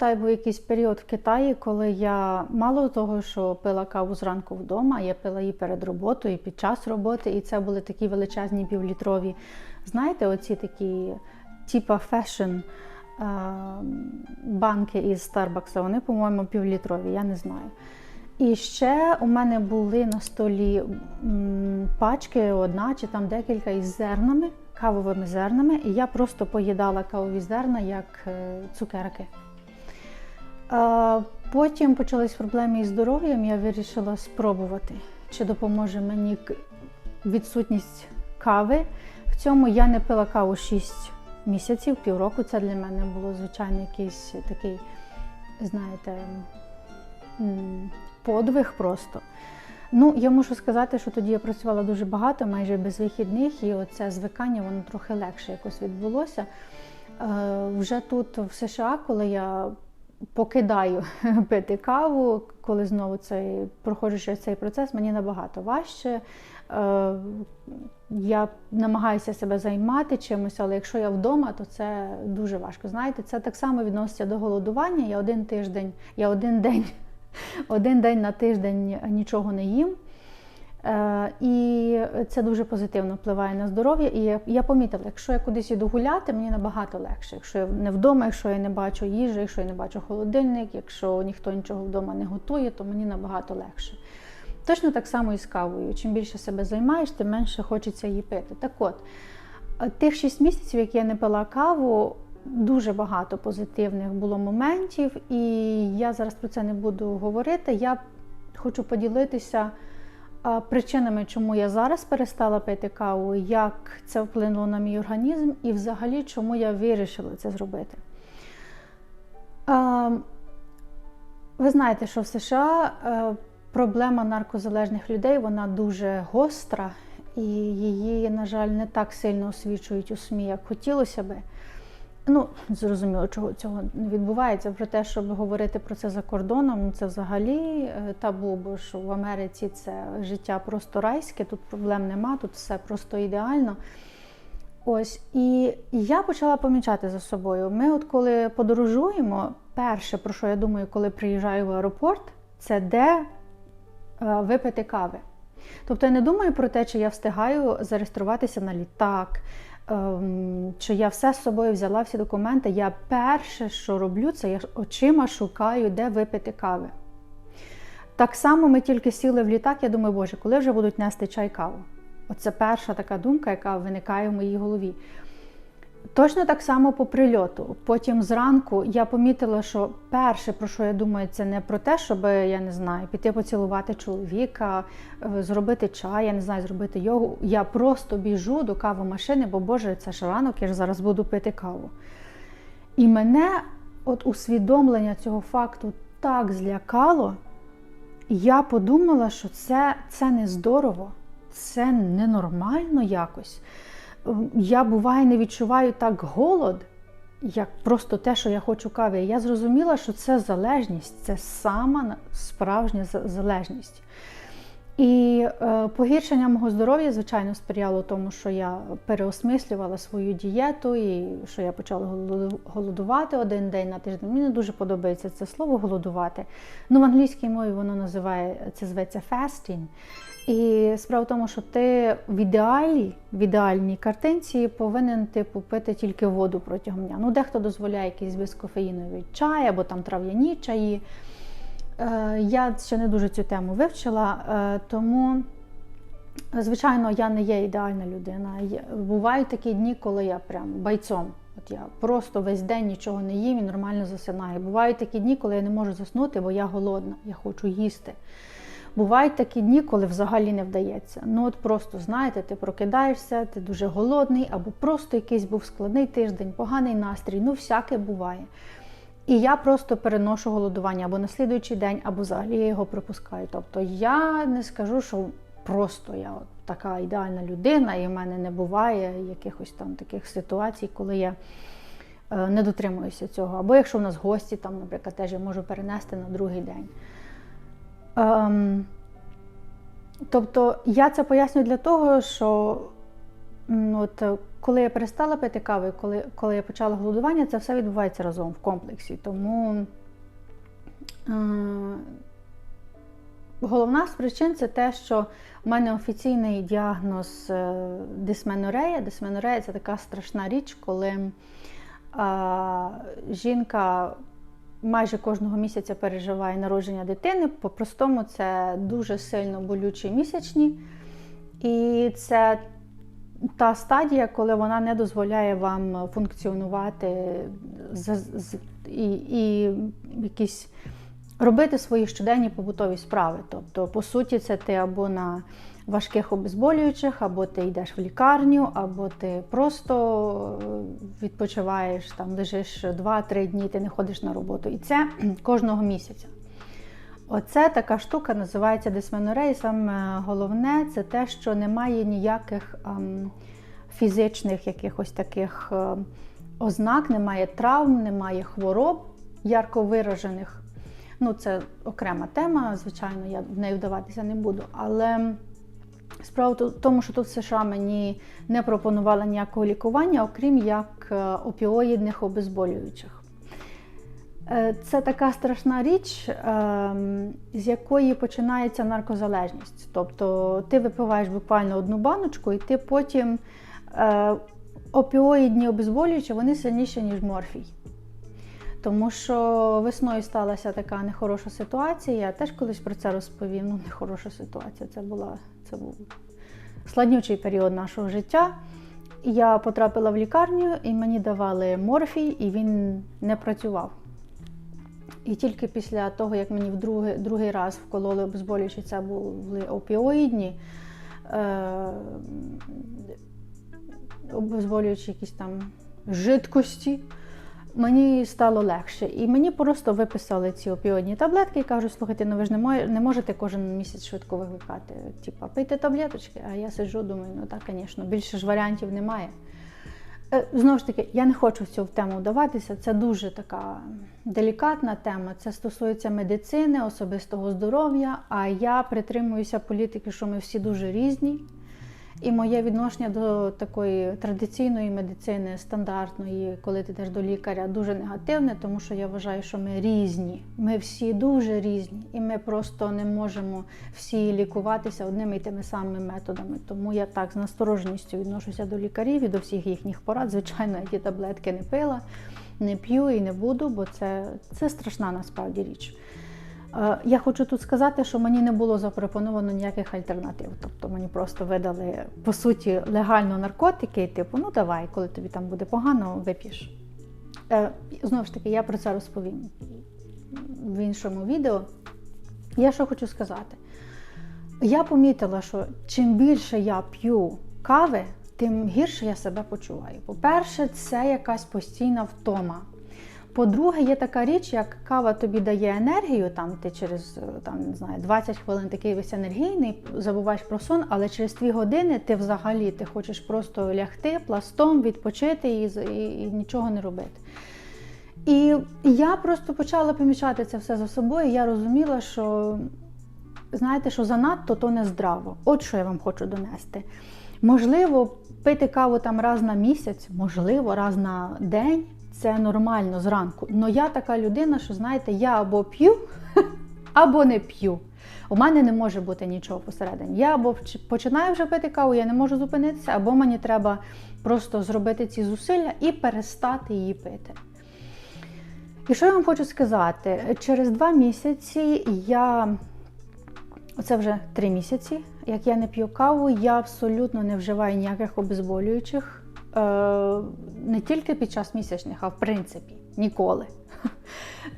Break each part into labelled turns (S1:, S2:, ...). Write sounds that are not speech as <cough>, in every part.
S1: пам'ятаю, був якийсь період в Китаї, коли я мало того, що пила каву зранку вдома, я пила її перед роботою, і під час роботи, і це були такі величезні півлітрові. Знаєте, оці такі типа фешн банки із Starbucks, вони, по-моєму, півлітрові, я не знаю. І ще у мене були на столі пачки, одна чи там декілька із зернами, кавовими зернами, і я просто поїдала кавові зерна як е, цукерки. Потім почались проблеми із здоров'ям, я вирішила спробувати, чи допоможе мені відсутність кави. В цьому я не пила каву 6 місяців, півроку. Це для мене було, звичайно, якийсь такий, знаєте, подвиг просто. Ну, я мушу сказати, що тоді я працювала дуже багато, майже без вихідних, і оце звикання воно трохи легше якось відбулося. Е, вже тут, в США, коли я покидаю <laughs> пити каву, коли знову цей, проходжу через цей процес, мені набагато важче. Е, я намагаюся себе займати чимось, але якщо я вдома, то це дуже важко. Знаєте, це так само відноситься до голодування. Я один тиждень, я один день, <laughs> один день на тиждень нічого не їм. Е, і це дуже позитивно впливає на здоров'я. І я, помітила, якщо я кудись іду гуляти, мені набагато легше. Якщо я не вдома, якщо я не бачу їжі, якщо я не бачу холодильник, якщо ніхто нічого вдома не готує, то мені набагато легше. Точно так само і з кавою. Чим більше себе займаєш, тим менше хочеться її пити. Так от, е, тих 6 місяців, як я не пила каву, дуже багато позитивних було моментів, і я зараз про це не буду говорити. Я хочу поділитися причинами, чому я зараз перестала пити каву, як це вплинуло на мій організм, і взагалі чому я вирішила це зробити. Ви знаєте, що в США е, проблема наркозалежних людей вона дуже гостра, і її, на жаль, не так сильно освічують у СМІ, як хотілося би. Ну, зрозуміло, чого цього не відбувається. Про те, щоб говорити про це за кордоном, це взагалі е, табу, бо ж в Америці це життя просто райське, тут проблем нема, тут все просто ідеально. Ось, і я почала помічати за собою. Ми, от коли подорожуємо, перше, про що я думаю, коли приїжджаю в аеропорт, це де е, випити кави. Тобто я не думаю про те, чи я встигаю зареєструватися на літак, ем, чи я все з собою взяла, всі документи. Я перше, що роблю, це я очима шукаю, де випити кави. Так само ми тільки сіли в літак, я думаю, боже, коли вже будуть нести чай каву? Оце перша така думка, яка виникає в моїй голові. Точно так само по прильоту. Потім зранку я помітила, що перше, про що я думаю, це не про те, щоб я не знаю, піти поцілувати чоловіка, е, зробити чай, я не знаю, зробити йогу. Я просто біжу до кавомашини, бо Боже, це ж ранок, я ж зараз буду пити каву. І мене от усвідомлення цього факту так злякало, я подумала, що це, це не здорово, це ненормально якось я буває не відчуваю так голод, як просто те, що я хочу кави. Я зрозуміла, що це залежність, це сама справжня залежність. І е, погіршення мого здоров'я, звичайно, сприяло тому, що я переосмислювала свою дієту і що я почала голодувати один день на тиждень. Мені не дуже подобається це слово голодувати. Ну, в англійській мові воно називає це зветься fasting. І справа в тому, що ти в ідеалі, в ідеальній картинці повинен типу пити тільки воду протягом дня. Ну, дехто дозволяє якийсь безкофеїновий чай або там трав'яні чаї. Е, я ще не дуже цю тему вивчила, е, тому, звичайно, я не є ідеальна людина. Бувають такі дні, коли я прям бойцом. От я просто весь день нічого не їм і нормально засинаю. Бувають такі дні, коли я не можу заснути, бо я голодна, я хочу їсти. Бувають такі дні, коли взагалі не вдається. Ну от просто знаєте, ти прокидаєшся, ти дуже голодний, або просто якийсь був складний тиждень, поганий настрій, ну всяке буває. І я просто переношу голодування або на слідуючий день, або взагалі я його пропускаю. Тобто я не скажу, що просто я от така ідеальна людина, і в мене не буває якихось там таких ситуацій, коли я е, не дотримуюся цього. Або якщо в нас гості, там, наприклад, теж я можу перенести на другий день. Ем, Тобто я це пояснюю для того, що от коли я перестала пити каву, і коли, коли я почала голодування, це все відбувається разом в комплексі. Тому е, головна з причин це те, що в мене офіційний діагноз е, дисменорея. Дисменорея це така страшна річ, коли е, жінка майже кожного місяця переживає народження дитини. По-простому, це дуже сильно болючі місячні. І це та стадія, коли вона не дозволяє вам функціонувати і, і якісь робити свої щоденні побутові справи. Тобто, по суті, це ти або на важких обезболюючих, або ти йдеш в лікарню, або ти просто е, відпочиваєш, там лежиш 2-3 дні, ти не ходиш на роботу. І це кожного місяця. Оце така штука називається дисменорея. Саме головне це те, що немає ніяких ем, фізичних якихось таких е, ознак, немає травм, немає хвороб ярко виражених. Ну, це окрема тема, звичайно, я в неї вдаватися не буду. Але справа в тому, що тут в США мені не пропонували ніякого лікування, окрім як е, опіоїдних обезболюючих. Е, Це така страшна річ, ем, з якої починається наркозалежність. Тобто ти випиваєш буквально одну баночку, і ти потім е, опіоїдні обезболюючі, вони сильніші, ніж морфій. Тому що весною сталася така нехороша ситуація. Я теж колись про це розповім. Ну, нехороша ситуація. Це була це був складнючий період нашого життя. Я потрапила в лікарню, і мені давали морфій, і він не працював. І тільки після того, як мені в другий, другий раз вкололи обезболюючі, це були опіоїдні, е, обезболюючі якісь там жидкості, мені стало легше. І мені просто виписали ці опіоїдні таблетки і кажуть, слухайте, ну ви ж не, можете кожен місяць швидко викликати. Типа, пийте таблеточки, а я сиджу, думаю, ну так, звісно, більше ж варіантів немає. Е, Знову ж таки, я не хочу в цю тему вдаватися. Це дуже така делікатна тема. Це стосується медицини, особистого здоров'я. А я притримуюся політики, що ми всі дуже різні. І моє відношення до такої традиційної медицини, стандартної, коли ти йдеш до лікаря, дуже негативне, тому що я вважаю, що ми різні. Ми всі дуже різні, і ми просто не можемо всі лікуватися одними і тими самими методами. Тому я так з настороженістю відношуся до лікарів і до всіх їхніх порад. Звичайно, я ті таблетки не пила, не п'ю і не буду, бо це, це страшна насправді річ. Е, Я хочу тут сказати, що мені не було запропоновано ніяких альтернатив. Тобто мені просто видали по суті легально наркотики, типу, ну давай, коли тобі там буде погано, вип'єш. Е, Знову ж таки, я про це розповім в іншому відео. Я що хочу сказати? Я помітила, що чим більше я п'ю кави, тим гірше я себе почуваю. По-перше, це якась постійна втома. По-друге, є така річ, як кава тобі дає енергію, там ти через там, не знаю, 20 хвилин такий весь енергійний, забуваєш про сон, але через 2 години ти взагалі ти хочеш просто лягти пластом, відпочити і, і, і нічого не робити. І я просто почала помічати це все за собою. Я розуміла, що знаєте, що занадто то не здраво. От що я вам хочу донести. Можливо, пити каву там раз на місяць, можливо, раз на день це нормально зранку. Але я така людина, що знаєте, я або п'ю, <laughs> або не п'ю. У мене не може бути нічого посередині. Я або починаю вже пити каву, я не можу зупинитися, або мені треба просто зробити ці зусилля і перестати її пити. І що я вам хочу сказати? Через два місяці я, оце вже три місяці, як я не п'ю каву, я абсолютно не вживаю ніяких обезболюючих. Не тільки під час місячних, а в принципі ніколи.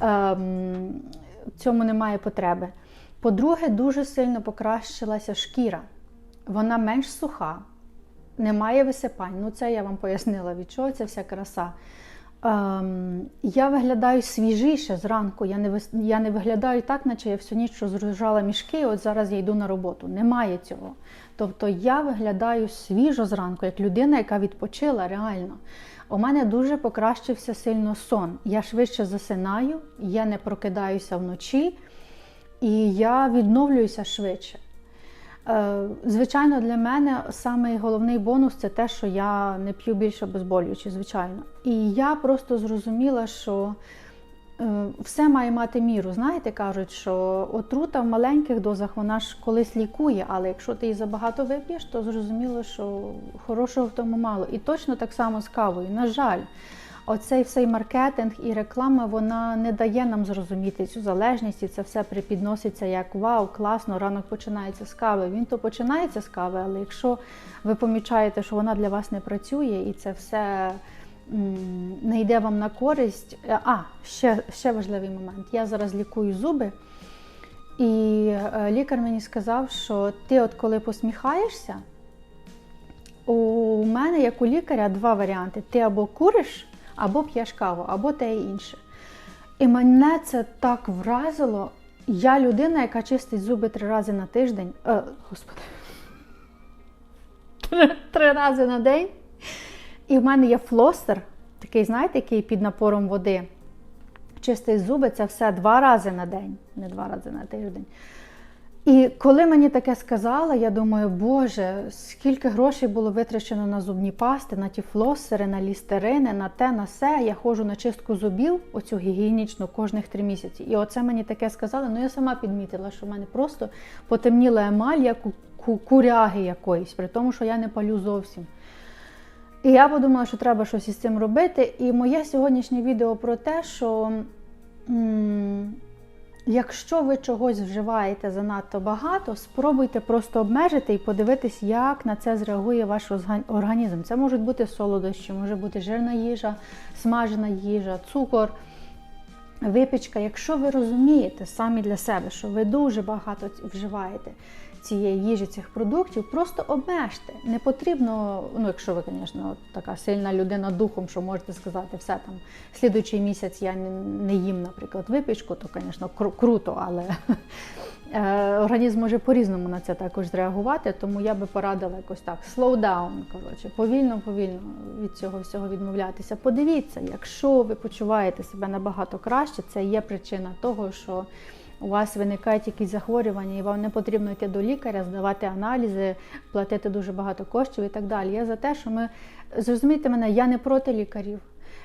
S1: В <laughs> цьому немає потреби. По-друге, дуже сильно покращилася шкіра. Вона менш суха, немає висипань. Ну, це я вам пояснила, від чого ця вся краса. Ем, я виглядаю свіжіше зранку. Я не я не виглядаю так, наче я всю ніч розгружала мішки, і от зараз я йду на роботу. Немає цього. Тобто я виглядаю свіжо зранку, як людина, яка відпочила реально. У мене дуже покращився сильно сон. Я швидше засинаю, я не прокидаюся вночі і я відновлююся швидше. Е, Звичайно, для мене самий головний бонус це те, що я не п'ю більше обезболюючи, звичайно. І я просто зрозуміла, що е, все має мати міру. Знаєте, кажуть, що отрута в маленьких дозах вона ж колись лікує, але якщо ти її забагато вип'єш, то зрозуміло, що хорошого в тому мало. І точно так само з кавою. На жаль, оцей всей маркетинг і реклама вона не дає нам зрозуміти цю залежність, і це все припідноситься як вау, класно, ранок починається з кави. Він то починається з кави, але якщо ви помічаєте, що вона для вас не працює, і це все не йде вам на користь. е, А, ще, ще важливий момент. Я зараз лікую зуби. І е, лікар мені сказав, що ти, от коли посміхаєшся, у мене, як у лікаря, два варіанти: ти або куриш, або п'єш каву, або те і інше. І мене це так вразило. Я людина, яка чистить зуби три рази на тиждень. Е, господи. Три, три рази на день. І в мене є флостер, такий, знаєте, який під напором води. Чистить зуби це все два рази на день, не два рази на тиждень. І коли мені таке сказали, я думаю, Боже, скільки грошей було витрачено на зубні пасти, на ті флосери, на лістерини, на те, на все. Я ходжу на чистку зубів, оцю гігієнічну, кожних три місяці. І оце мені таке сказали. Ну я сама підмітила, що в мене просто потемніла емаль, як у куряги якоїсь, при тому, що я не палю зовсім. І я подумала, що треба щось із цим робити. І моє сьогоднішнє відео про те, що. м, Якщо ви чогось вживаєте занадто багато, спробуйте просто обмежити і подивитись, як на це зреагує ваш організм. Це можуть бути солодощі, може бути жирна їжа, смажена їжа, цукор, випічка. Якщо ви розумієте самі для себе, що ви дуже багато вживаєте цієї їжі, цих продуктів, просто обмежте. Не потрібно, ну якщо ви, звісно, така сильна людина духом, що можете сказати, все там слідуючий місяць я не, їм, наприклад, випічку, то, звісно, кру- круто, але <laughs> е, організм може по-різному на це також зреагувати, тому я би порадила якось так slow down, коротше, повільно, повільно від цього всього відмовлятися. Подивіться, якщо ви почуваєте себе набагато краще, це є причина того, що у вас виникають якісь захворювання, і вам не потрібно йти до лікаря, здавати аналізи, платити дуже багато коштів і так далі. Я за те, що ми зрозумійте мене, я не проти лікарів.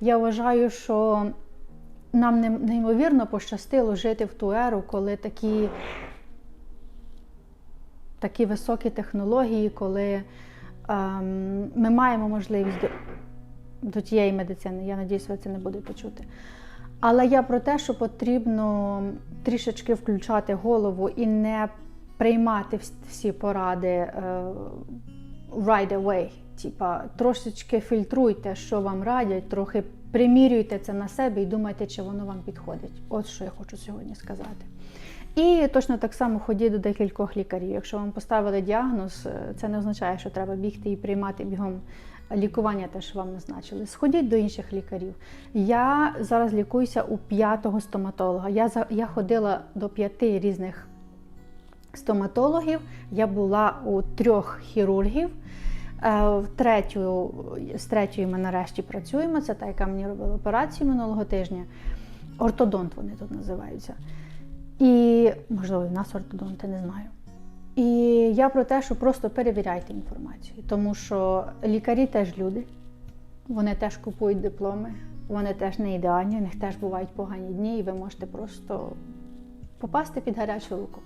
S1: Я вважаю, що нам неймовірно пощастило жити в ту еру, коли такі, такі високі технології, коли ем, ми маємо можливість до, до тієї медицини. Я сподіваюся, ви це не будете чути. Але я про те, що потрібно трішечки включати голову і не приймати всі поради е, right away. Типа, трошечки фільтруйте, що вам радять, трохи примірюйте це на себе і думайте, чи воно вам підходить. От що я хочу сьогодні сказати. І точно так само ходіть до декількох лікарів. Якщо вам поставили діагноз, е, це не означає, що треба бігти і приймати бігом лікування, те, що вам назначили. Сходіть до інших лікарів. Я зараз лікуюся у п'ятого стоматолога. Я, за- я ходила до п'яти різних стоматологів. Я була у трьох хірургів. Е, В третю, з третьою ми нарешті працюємо. Це та, яка мені робила операцію минулого тижня. Ортодонт вони тут називаються. І, можливо, в нас ортодонти, не знаю. І я про те, що просто перевіряйте інформацію, тому що лікарі теж люди, вони теж купують дипломи, вони теж не ідеальні, у них теж бувають погані дні, і ви можете просто попасти під гарячу руку.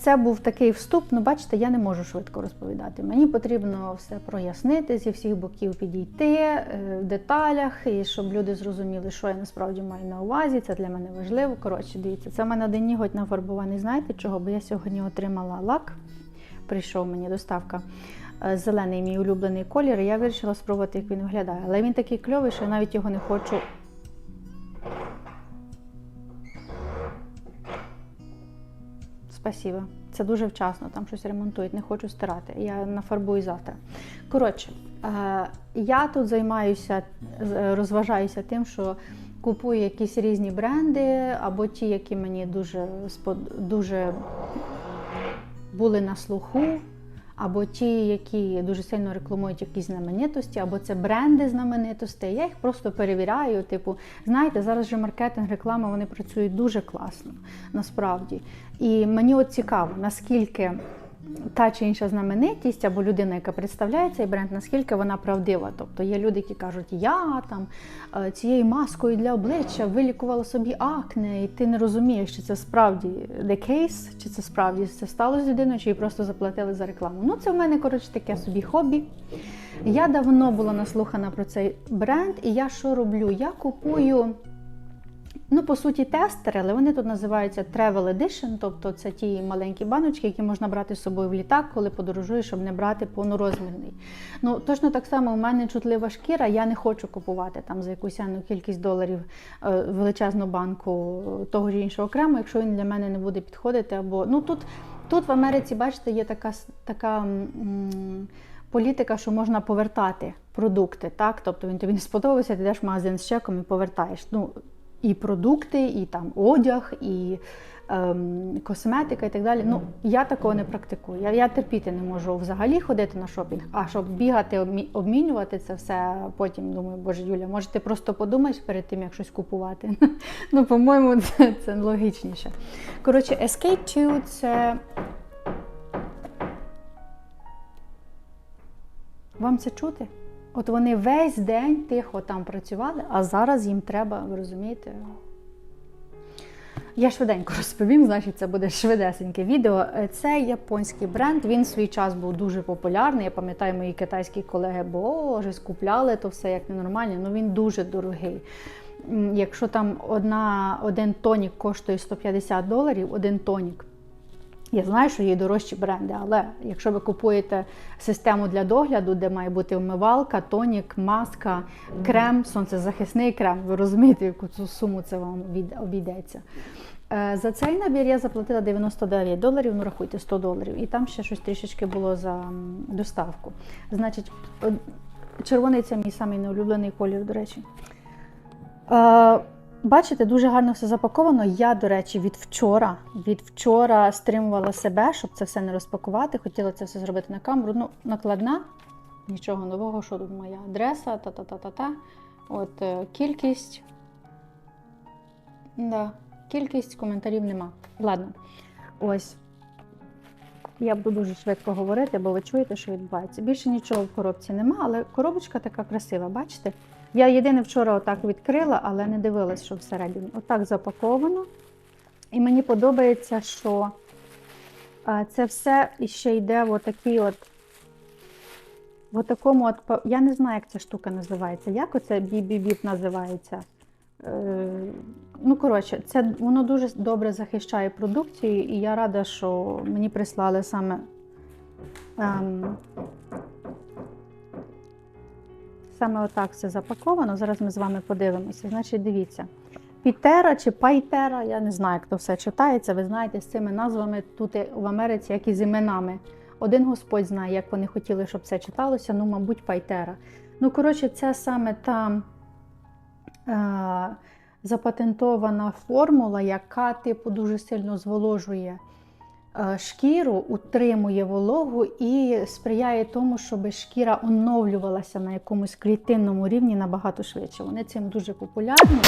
S1: Це був такий вступ, ну бачите, я не можу швидко розповідати. Мені потрібно все прояснити, зі всіх боків підійти е, в деталях, і щоб люди зрозуміли, що я насправді маю на увазі. Це для мене важливо. Коротше, дивіться, це в мене один ніготь нафарбований. Знаєте чого? Бо я сьогодні отримала лак. Прийшов мені доставка. е, Зелений мій улюблений колір, і я вирішила спробувати, як він виглядає. Але він такий кльовий, що я навіть його не хочу Спасибо. Це дуже вчасно, там щось ремонтують, не хочу стирати. Я нафарбую завтра. Коротше, е, я тут займаюся, розважаюся тим, що купую якісь різні бренди, або ті, які мені дуже, дуже були на слуху, або ті, які дуже сильно рекламують якісь знаменитості, або це бренди знаменитостей. Я їх просто перевіряю. Типу, знаєте, зараз же маркетинг, реклама вони працюють дуже класно, насправді. І мені от цікаво, наскільки та чи інша знаменитість або людина, яка представляє цей бренд, наскільки вона правдива. Тобто є люди, які кажуть, я там е, цією маскою для обличчя вилікувала собі акне, і ти не розумієш, чи це справді the case, чи це справді це сталося з людиною, чи їй просто заплатили за рекламу. Ну, це в мене, коротше, таке собі хобі. Я давно була наслухана про цей бренд, і я що роблю? Я купую. Ну, по суті, тестери, але вони тут називаються Travel Edition, тобто це ті маленькі баночки, які можна брати з собою в літак, коли подорожуєш, щоб не брати повнорозмірний. Ну, точно так само у мене чутлива шкіра, я не хочу купувати там за якусь яну кількість доларів е, величезну банку того чи іншого крему, якщо він для мене не буде підходити. Або ну тут, тут в Америці, бачите, є така така. М- Політика, що можна повертати продукти, так? Тобто він тобі не сподобався, ти йдеш в магазин з чеком і повертаєш. Ну, і продукти, і там одяг, і ем, косметика, і так далі. Ну, я такого не практикую. Я, я терпіти не можу взагалі ходити на шопінг, а щоб бігати, обмінювати це все, потім думаю, боже Юля, може ти просто подумаєш перед тим, як щось купувати. <laughs> ну, по-моєму, це, це логічніше. Коротше, SK2 це. Вам це чути? От вони весь день тихо там працювали, а зараз їм треба, ви розумієте? Я швиденько розповім, значить, це буде швидесеньке відео. Е, Це японський бренд. Він в свій час був дуже популярний. Я пам'ятаю, мої китайські колеги, боже, скупляли то все як ненормально, ну він дуже дорогий. Якщо там одна, один тонік коштує 150 доларів, один тонік. Я знаю, що є дорожчі бренди, але якщо ви купуєте систему для догляду, де має бути вмивалка, тонік, маска, крем, сонцезахисний крем, ви розумієте, яку цю суму це вам обійдеться. Е, За цей набір я заплатила 99 доларів, ну рахуйте 100 доларів, і там ще щось трішечки було за доставку. Значить, червоний це мій самий неулюблений колір, до речі. Бачите, дуже гарно все запаковано. Я, до речі, від вчора, від вчора стримувала себе, щоб це все не розпакувати. Хотіла це все зробити на камеру. Ну, накладна, нічого нового, що тут моя адреса, та-та-та-та-та. От е, кількість. Да, кількість коментарів нема. Ладно, ось. Я буду дуже швидко говорити, бо ви чуєте, що відбувається. Більше нічого в коробці нема, але коробочка така красива, бачите? Я єдине вчора отак відкрила, але не дивилась, що всередині. Отак запаковано. І мені подобається, що е, це все іще йде в отакій от. В такому от, я не знаю, як ця штука називається. Як оце бібі-біп називається? Е, ну, коротше, це воно дуже добре захищає продукцію, і я рада, що мені прислали саме. Ем, Саме отак все запаковано. Зараз ми з вами подивимося. Значить, дивіться. Пітера чи Пайтера, я не знаю, як то все читається. Ви знаєте, з цими назвами тут в Америці, як і з іменами. Один Господь знає, як вони хотіли, щоб це читалося, ну, мабуть, Пайтера. Ну, коротше, це саме та е, запатентована формула, яка, типу, дуже сильно зволожує шкіру, утримує вологу і сприяє тому, щоб шкіра оновлювалася на якомусь клітинному рівні набагато швидше. Вони цим дуже популярні.